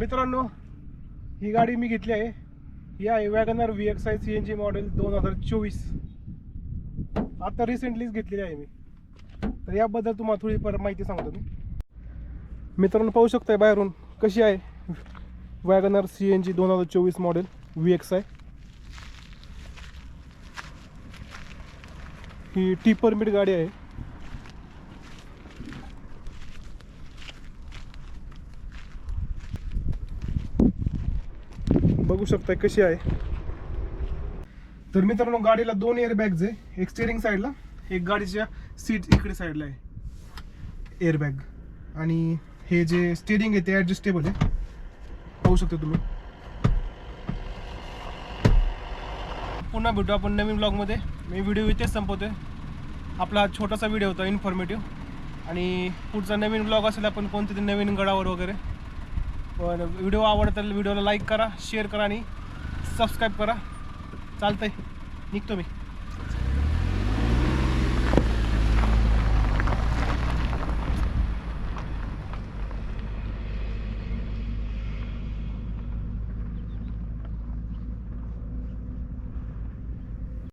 मित्रांनो ही गाडी मी घेतली आहे. ही आहे WagonR V X I C N G model दोन हजार चोवीस. आता रिसेंटलीच घेतलेली आहे मी. तर याबद्दल तुम्हाला थोडी पर माहिती सांगतो मी. मित्रांनो पाहू शकताय बाहेरून कशी आहे वॅगनर सी एन जी दोन हजार चोवीस मॉडेल व्ही एक्स आय ही टी परमिट गाडी आहे. बघू शकताय कशी आहे. तर मित्रांनो गाडीला दोन एअरबॅग्स आहे एक स्टेरिंग साईडला एक गाडीच्या सीट इकडे साईडला आहे. एअरबॅग आणि हे जे स्टेअरिंग आहे ते ॲडजस्टेबल आहे. पाहू शकता तुम्ही. पुन्हा भेटू आपण नवीन ब्लॉगमध्ये मी व्हिडिओ इथेच संपवतोय. आपला छोटासा व्हिडिओ होता इन्फॉर्मेटिव्ह आणि पुढचा नवीन ब्लॉग असेल आपण कोणत्या नवीन गडावर वगैरे. पण व्हिडिओ आवडत तर व्हिडिओला लाईक करा शेअर करा आणि सबस्क्राईब करा. चालतंय. निघतो मी.